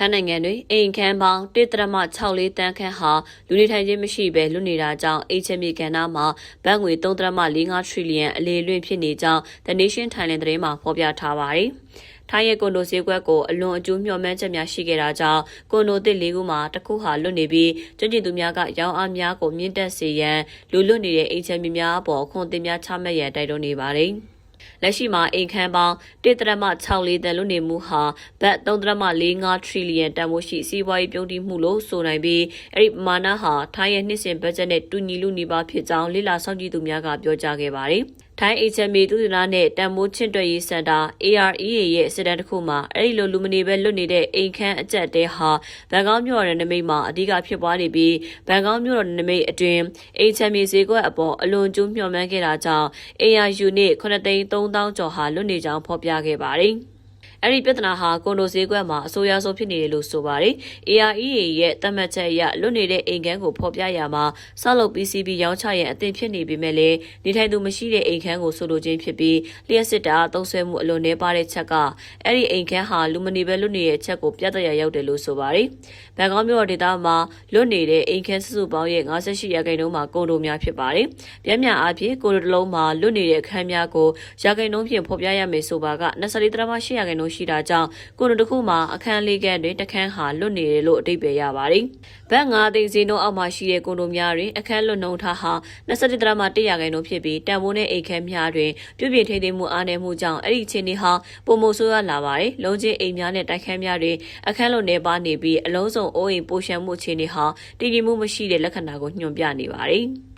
ထိုင်းနိုင်ငံတွင်အိမ်ခန်းပေါင်း1.64တန်းခန့်ဟာလူနေထိုင်ခြင်းမရှိဘဲလွတ်နေတာကြောင့်အိမ်ချမ်းမြေကဏ္ဍမှာဘတ်ငွေ3.45ထရီလီယံအလေလွင့်ဖြစ်နေကြောင်း The Nation Thailand သတင်းမှာဖော်ပြထားပါတယ်။ထိုင်းရဲ့ကွန်ဒိုဈေးကွက်ကိုအလွန်အကျိုးမျှော်မှန်းချက်များရှိခဲ့တာကြောင့်ကွန်ဒိုတစ်လေးခုမှာတစ်ခုဟာလွတ်နေပြီးကျွမ်းကျင်သူများကရောင်းအားများကိုမြင့်တက်စေရန်လူလွတ်နေတဲ့အိမ်ချမ်းမြေများအပေါ်အခွန်တင်များချမှတ်ရန်တိုက်တွန်းနေပါတယ်။ လက်ရှိမှာအိမ်ခန်းပေါင်း1.64တန်လွတ်နေမှုဟာဘတ်3.45ထရီလီယံတန်ဖိုးရှိစီးပွားရေးပြုံးတိမှုလို့ဆိုနိုင်ပြီးအဲ့ဒီပမာဏဟာထိုင်းရဲ့နှစ်စဉ်ဘတ်ဂျက်နဲ့တူညီလူနီးပါးဖြစ်ကြောင်းလေ့လာစောင့်ကြည့်သူများကပြောကြားခဲ့ပါတယ်။ ထိုင်း HMA သုတေသနနဲ့တန်မိုးချင့်တွက်ရေးစင်တာ AREA ရဲ့စစ်တမ်းတစ်ခုမှာအဲ့ဒီလိုလူမနေပဲလွတ်နေတဲ့အိမ်ခန်းအကျက်တဲဟာဘန်ကောက်မြို့တော်နမိတ်မှာအဓိကဖြစ်ပွားနေပြီးဘန်ကောက်မြို့တော်နမိတ်အတွင်း HMA ဈေးကွက်အပေါ်အလွန်ကျူးမျှော်မှန်းခဲ့တာကြောင့် ARU နဲ့9,300ကျော်ဟာလွတ်နေကြောင်းဖော်ပြခဲ့ပါတယ်။ အဲ့ဒီပြဿနာဟာကွန်ဒိုဈေးကွက်မှာအဆိုးရွားဆုံးဖြစ်နေတယ်လို့ဆိုပါတယ်။ AREA ရဲ့သတ်မှတ်ချက်အရလွတ်နေတဲ့အိမ်ခန်းကိုဖော်ပြရမှာဆောက်လုပ် PCB ရောင်းချရန်အသင့်ဖြစ်နေပေမဲ့လည်းနေထိုင်သူမရှိတဲ့အိမ်ခန်းကိုဆိုလိုခြင်းဖြစ်ပြီးလျှက်စစ်တာသုံးဆွဲမှုအလွန်နှဲပါတဲ့ချက်ကအဲ့ဒီအိမ်ခန်းဟာလူမနေပဲလွတ်နေတဲ့ချက်ကိုပြတ်တရရောက်တယ်လို့ဆိုပါတယ်။ဘန်ကောက်မြို့ဒေသမှာလွတ်နေတဲ့အိမ်ခန်းစုစုပေါင်းရဲ့58ရာခိုင်နှုန်းမှာကွန်ဒိုများဖြစ်ပါတယ်။ပြင်းပြအားဖြင့်ကွန်ဒိုတစ်လုံးမှာလွတ်နေတဲ့အခန်းများကိုရာခိုင်နှုန်းဖြင့်ဖော်ပြရမယ်ဆိုပါက24.8ရာခိုင်နှုန်းရှိတာကြောင့်ကိုယ်တို့တစ်ခုမှာအခန်းလေးကန်းတွင်တခန်းဟာလွတ်နေတယ်လို့အတိတ်ပဲရပါတယ်။ဘတ်9သိန်းစီနှုန်းအောက်မှာရှိတဲ့ကွန်ဒိုများတွင်အခန်းလွတ်နှုန်းထားဟာ27ဒရမ100ရာခိုင်နှုန်းဖြစ်ပြီးတန်ဖိုးနဲ့အိမ်ခန်းများတွင်ပြုပြင်ထိန်းသိမ်းမှုအားနည်းမှုကြောင့်အဲ့ဒီအခြေအနေဟာပုံမဆိုးရလာပါတယ်။လုံးချင်းအိမ်များနဲ့တိုက်ခန်းများတွင်အခန်းလွတ်နေပါနေပြီးအလုံးစုံအိုးအိမ်ပိုရှံမှုအခြေအနေဟာတည်ငြိမ်မှုမရှိတဲ့လက္ခဏာကိုညွှန်ပြနေပါတယ်။